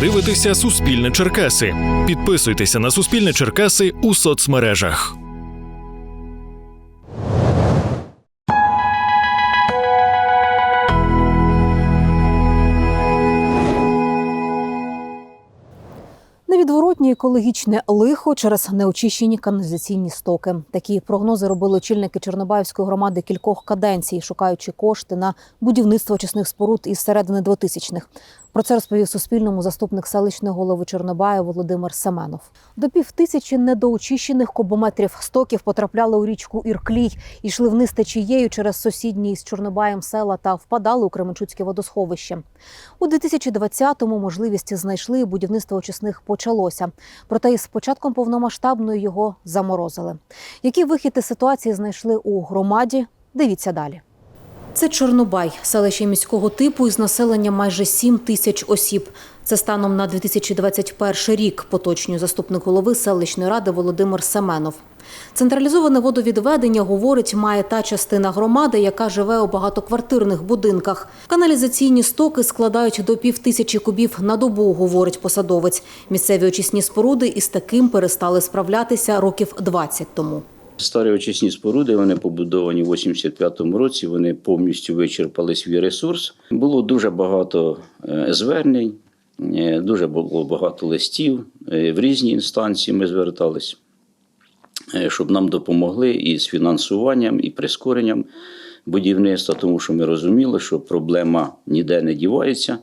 дивитеся Суспільне Черкаси. Підписуйтеся на Суспільне Черкаси у соцмережах. Невідворотні екологічне лихо через неочищені каналізаційні стоки. Такі прогнози робили очільники Чорнобаївської громади кількох каденцій, шукаючи кошти на будівництво очисних споруд із середини 2000-х. Про це розповів Суспільному заступник селищного голови Чорнобая Володимир Семенов. До півтисячі недоочищених кубометрів стоків потрапляли у річку Ірклій йшли вниз течією через сусідні із Чорнобаєм села та впадали у Кременчуцьке водосховище. У 2020-му можливість знайшли і будівництво очисних почалося. Проте із початком повномасштабної його заморозили. Який вихід із ситуації знайшли у громаді? Дивіться далі. Це Чорнобай, селище міського типу із населенням майже 7 тисяч осіб. Це станом на 2021 рік, поточнює заступник голови селищної ради Володимир Семенов. Централізоване водовідведення, говорить, має та частина громади, яка живе у багатоквартирних будинках. Каналізаційні стоки складають до півтисячі кубів на добу, говорить посадовець. Місцеві очисні споруди із таким перестали справлятися років 20 тому. Старі очисні споруди вони побудовані в 85-му році. Вони повністю вичерпали свій ресурс. Було дуже багато е, звернень, е, дуже було багато листів. Е, В різні інстанції ми звертались, щоб нам допомогли і з фінансуванням, і прискоренням будівництва, тому що ми розуміли, що проблема ніде не дівається.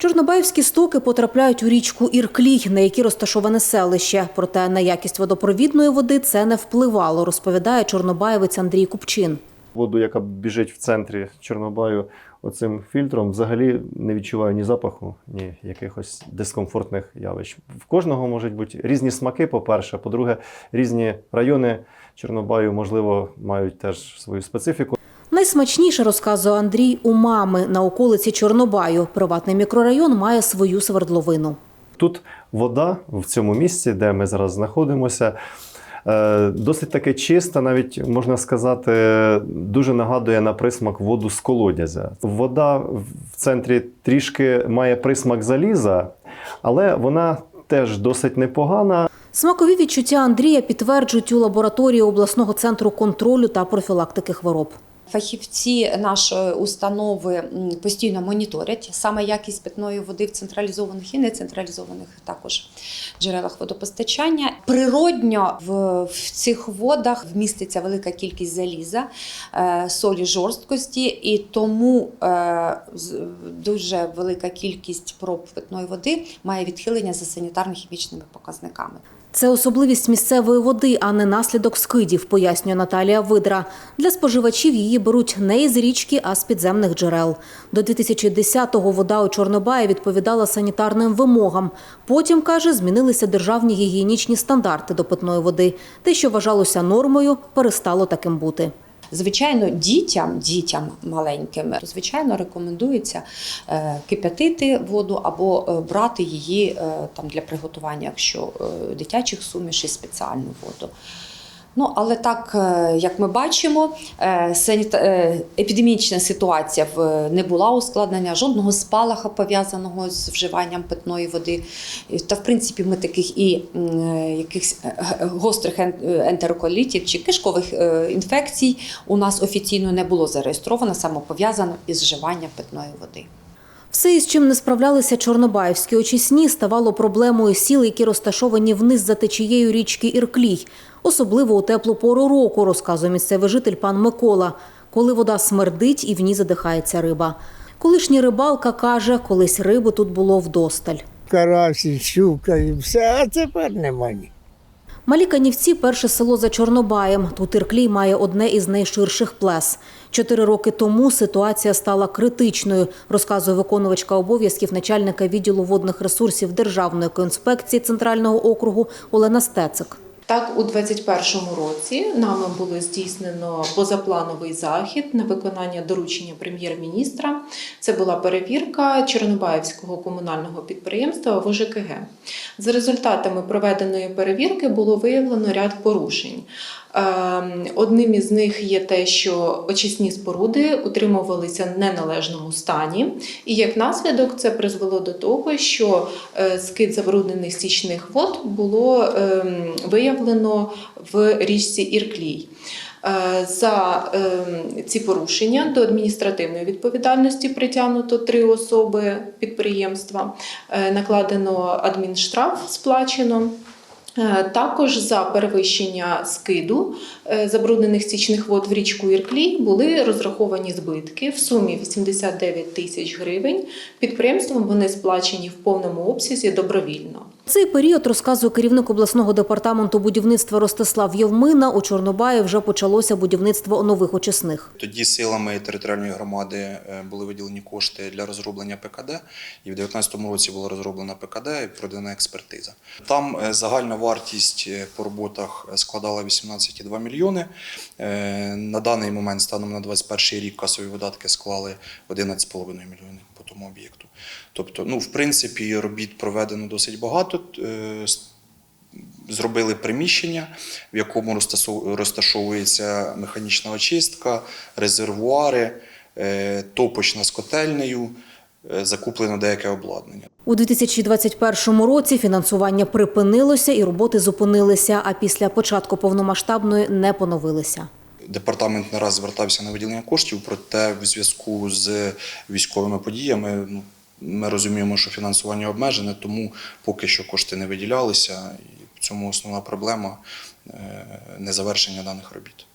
Чорнобаївські стоки потрапляють у річку Ірклій, на якій розташоване селище. Проте на якість водопровідної води це не впливало, розповідає чорнобаєвець Андрій Купчин. Воду, яка біжить в центрі Чорнобаю оцим фільтром, взагалі не відчуваю ні запаху, ні якихось дискомфортних явищ. В кожного можуть бути різні смаки, по-перше. По-друге, різні райони Чорнобаю, можливо, мають теж свою специфіку. Найсмачніше, розказує Андрій, у мами на околиці Чорнобаю. Приватний мікрорайон має свою свердловину. Тут вода в цьому місці, де ми зараз знаходимося, е, досить таки чиста, навіть можна сказати, дуже нагадує на присмак воду з колодязя. Вода в центрі трішки має присмак заліза, але вона теж досить непогана. Смакові відчуття Андрія підтверджують у лабораторії обласного центру контролю та профілактики хвороб. Фахівці нашої установи постійно моніторять саме якість питної води в централізованих і нецентралізованих також джерелах водопостачання. Природньо в, в цих водах вміститься велика кількість заліза, е, солі жорсткості, і тому е, дуже велика кількість проб питної води має відхилення за санітарно-хімічними показниками. Це особливість місцевої води, а не наслідок скидів, пояснює Наталія Видра. Для споживачів її беруть не із річки, а з підземних джерел. До 2010-го вода у Чорнобаї відповідала санітарним вимогам. Потім, каже, змінилися державні гігієнічні стандарти до питної води. Те, що вважалося нормою, перестало таким бути. Звичайно, дітям, дітям маленьким, звичайно, рекомендується е, кип'ятити воду або е, брати її е, там для приготування, якщо дитячих сумішей спеціальну воду. Ну, але так, е, як ми бачимо, е, е, епідемічна ситуація не була ускладнення, жодного спалаха пов'язаного з вживанням питної води. Та, в принципі, ми таких і якихось гострих ентероколітів чи кишкових інфекцій у нас офіційно не було зареєстровано, саме пов'язано із вживанням питної води. Все, із чим не справлялися чорнобаївські очисні, ставало проблемою сіл, які розташовані вниз за течією річки Ірклій. Особливо у теплу пору року, розказує місцевий житель пан Микола, коли вода смердить і в ній задихається риба. Колишній рибалка каже, колись риби тут було вдосталь. карась, і щука, і все, а тепер немає. Малі Канівці – перше село за Чорнобаєм. Тут Ірклій має одне із найширших плес. Чотири роки тому ситуація стала критичною, розказує виконувачка обов'язків начальника відділу водних ресурсів Державної конспекції Центрального округу Олена Стецик. Так, у 2021 році нами було здійснено позаплановий захід на виконання доручення прем'єр-міністра. Це була перевірка Чорнобаївського комунального підприємства ВЖКГ. За результатами проведеної перевірки було виявлено ряд порушень. Ем, Одним із них є те, що очисні споруди утримувалися в неналежному стані, і як наслідок це призвело до того, що е, скид забруднених стічних вод було ем, виявлено в річці Ірклій. Е, За ем, ці порушення до адміністративної відповідальності притягнуто три особи підприємства, Е, накладено адмінштраф, сплачено. Е, Також за перевищення скиду е, забруднених стічних вод в річку Ірклі були розраховані збитки в сумі 89 тисяч гривень. Підприємством вони сплачені в повному обсязі добровільно. Цей період розказує керівник обласного департаменту будівництва Ростислав Євмина. У Чорнобаї вже почалося будівництво нових очисних. Тоді силами територіальної громади е, були виділені кошти для розроблення ПКД, і в 2019 році була розроблена ПКД і проведена експертиза. Там е, загальна вартість е, по роботах складала 18,2 мільйони. На даний момент, станом на 2021 рік, касові видатки склали 11,5 мільйонів тому об'єкту. Тобто, ну, в принципі, робіт проведено досить багато. Е, Зробили приміщення, в якому розташовується механічна очистка, резервуари, е, топочна з котельнею, е, закуплено деяке обладнання. У 2021 році фінансування припинилося і роботи зупинилися, а після початку повномасштабної не поновилися. Департамент не раз звертався на виділення коштів, проте в зв'язку з військовими подіями ну, ми розуміємо, що фінансування обмежене, тому поки що кошти не виділялися. І в цьому основна проблема е, незавершення даних робіт.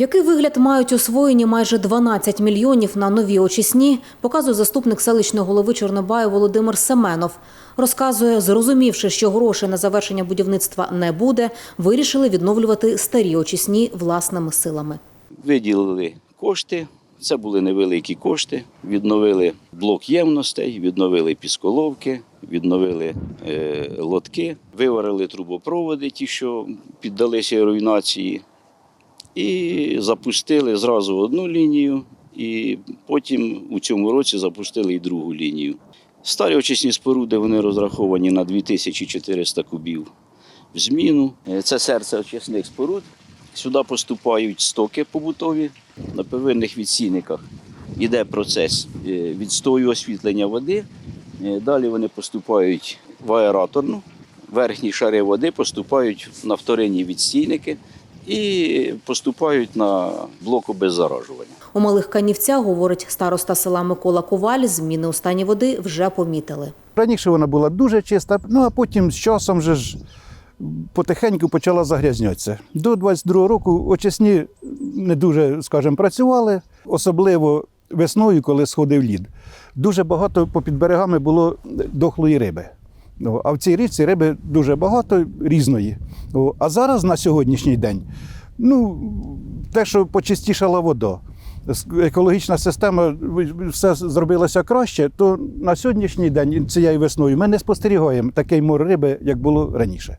Який вигляд мають освоєні майже 12 мільйонів на нові очисні, показує заступник селищного голови Чорнобаю Володимир Семенов. Розказує, зрозумівши, що грошей на завершення будівництва не буде, вирішили відновлювати старі очисні власними силами. Виділили кошти. Це були невеликі кошти. Відновили блок ємностей, відновили пісколовки, відновили е, лотки, виварили трубопроводи, ті, що піддалися руйнації, і запустили зразу одну лінію, і потім у цьому році запустили і другу лінію. Старі очисні споруди вони розраховані на 2400 кубів в зміну. Е, Це серце очисних споруд. Сюди поступають стоки побутові на первинних відсійниках. Іде процес е, відстою освітлення води. Е, Далі вони поступають в аераторну. Верхні шари води поступають на вторинні відстійники і поступають на блок обеззаражування. У малих канівцях, говорить староста села Микола Коваль, зміни у стані води вже помітили. Раніше вона була дуже чиста, ну а потім з часом вже ж потихеньку почала загрязнятися. До 22-го року очисні не дуже, скажімо, працювали, особливо весною, коли сходив лід. Дуже багато попід берегами було дохлої риби. А в цій річці риби дуже багато різної. А зараз на сьогоднішній день, ну, те, що почистішала вода, екологічна система все зробилося краще, то на сьогоднішній день, цією весною, ми не спостерігаємо такий мор риби, як було раніше.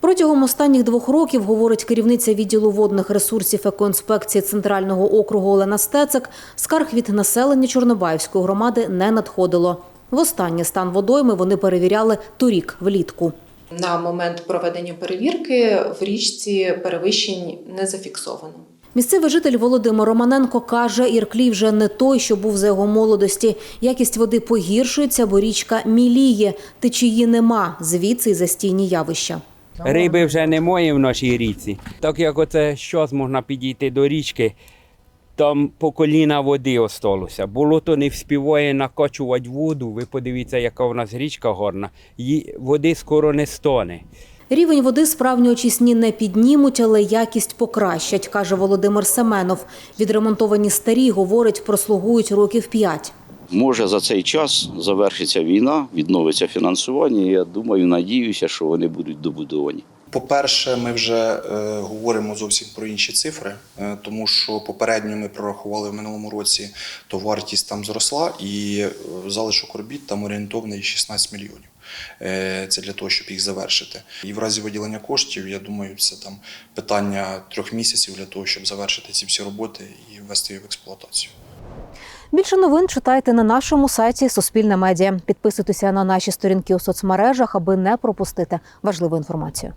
Протягом останніх двох років, говорить керівниця відділу водних ресурсів екоінспекції Центрального округу Олена Стецик, скарг від населення Чорнобаївської громади не надходило. Востаннє стан водойми вони перевіряли торік влітку. На момент проведення перевірки в річці перевищень не зафіксовано. Місцевий житель Володимир Романенко каже, Ірклій вже не той, що був за його молодості. Якість води погіршується, бо річка міліє, течії нема, звідси й застійні явища. Риби вже немає в нашій річці. Так як оце щось можна підійти до річки, там по коліна води осталося. Болото не вспіває накачувати воду. Ви подивіться, яка в нас річка гарна. Її води скоро не стане. Рівень води справні очисні не піднімуть, але якість покращать, каже Володимир Семенов. Відремонтовані старі, говорить, прослугують років п'ять. Може за цей час завершиться війна, відновиться фінансування. і Я думаю, надіюся, що вони будуть добудовані. По-перше, ми вже е, говоримо зовсім про інші цифри, е, тому що попередньо ми прорахували в минулому році, то вартість там зросла, і е, залишок робіт там орієнтовний 16 мільйонів. Це для того, щоб їх завершити. І в разі виділення коштів, я думаю, це там питання трьох місяців для того, щоб завершити ці всі роботи і ввести їх в експлуатацію. Більше новин читайте на нашому сайті Суспільне медіа. Підписуйтеся на наші сторінки у соцмережах, аби не пропустити важливу інформацію.